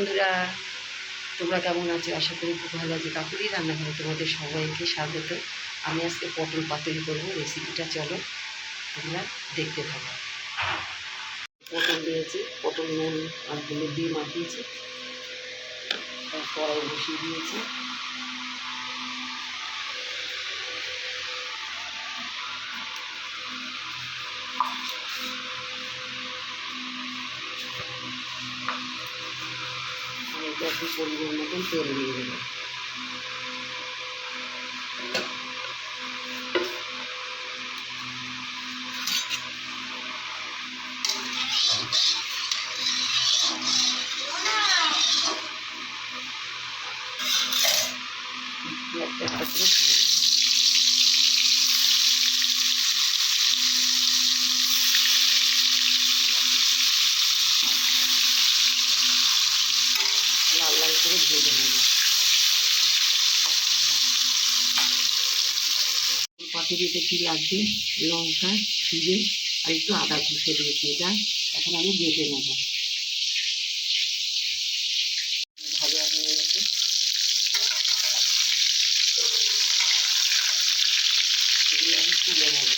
বন্ধুরা, তোমরা কেমন আছো? আশা করি খুব ভালো আছে। কাকুরি রান্নাঘরে তোমাদের সবাইকে স্বাগত। আমি আজকে পটল পাতুরি করব, রেসিপিটা চলো তোমরা দেখতে থাকো। পটল দিয়েছি, পটল, নুন আর হলুদ দিয়ে মাখিয়েছি। কড়াই বসিয়ে দিয়েছি। একটু পরিমাণ মতন তেল দিয়ে দেবো Thank একটা করে খাব। লাল লাল করে ভেজে নেব পাতুরিতে কি লাগবে? লঙ্কা, জিরে আর একটু আদা ঘষে দিয়েছি এটা। এখন আমি বেটে নেব। ভাজা এগুলো আমি তুলে নেব।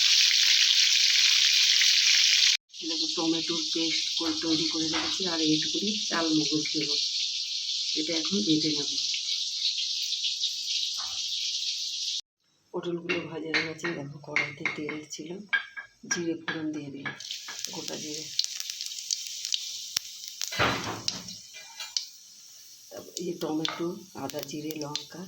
টমেটোর পেস্ট করে তৈরি করে রেখেছি আর এইটুকুনি চাল মগজ দেবো। এটা এখন বেটে নেব। পটলগুলো ভাজা হয়ে গেছে। দেখো কড়াইতে তেল ছিল। জিরে ফোড়ন দিয়ে দিলাম, গোটা জিরে। তারপর এই টমেটো, আদা, জিরে, লঙ্কা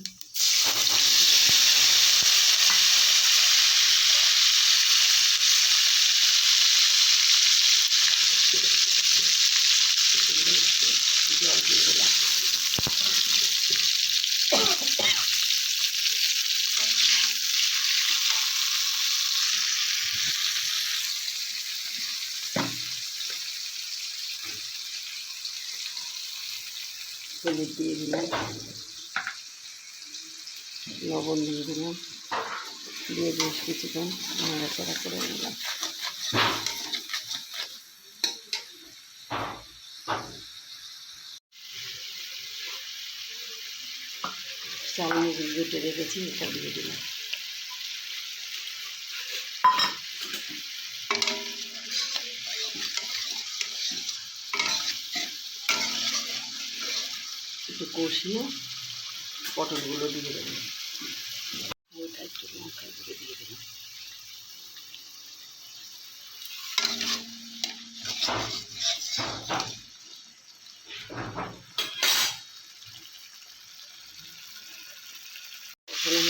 হলুদ দিয়ে দিলাম। লবণ দিয়ে দিলাম। দিয়ে বেশ কিছুক্ষণ নাড়াচাড়া করে নিলাম। চাউমিন বেটে রেখেছি, এটা দিয়ে দিলাম। একটু কষিয়ে পটলগুলো দিয়ে দেবেন হালকা একটু লঙ্কা দিয়ে দেবেন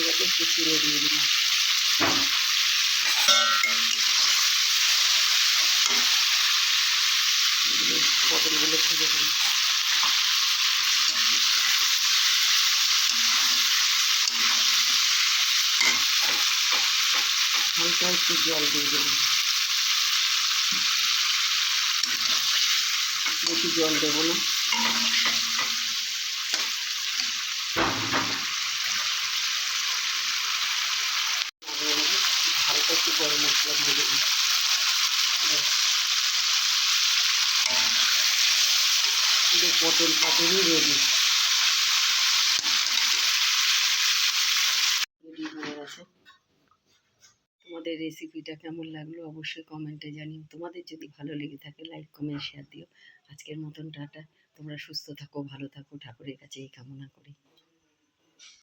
এখন দিয়ে দিলাম। পটলগুলো ভেজে দিলাম হালকা একটু জল দিয়ে দেবেন বেশি জল দেবো না। একটু গরম পটল পাটলই রেডি। রেডি হয়ে গেছে। তোমাদের রেসিপিটা কেমন লাগল অবশ্যই কমেন্টে জানিও। তোমাদের যদি ভালো লেগে থাকে লাইক কমেন্ট শেয়ার দিও। আজকের মতন টাটা। তোমরা সুস্থ থাকো, ভালো থাকো। ঠাকুরের কাছে এই কামনা করি।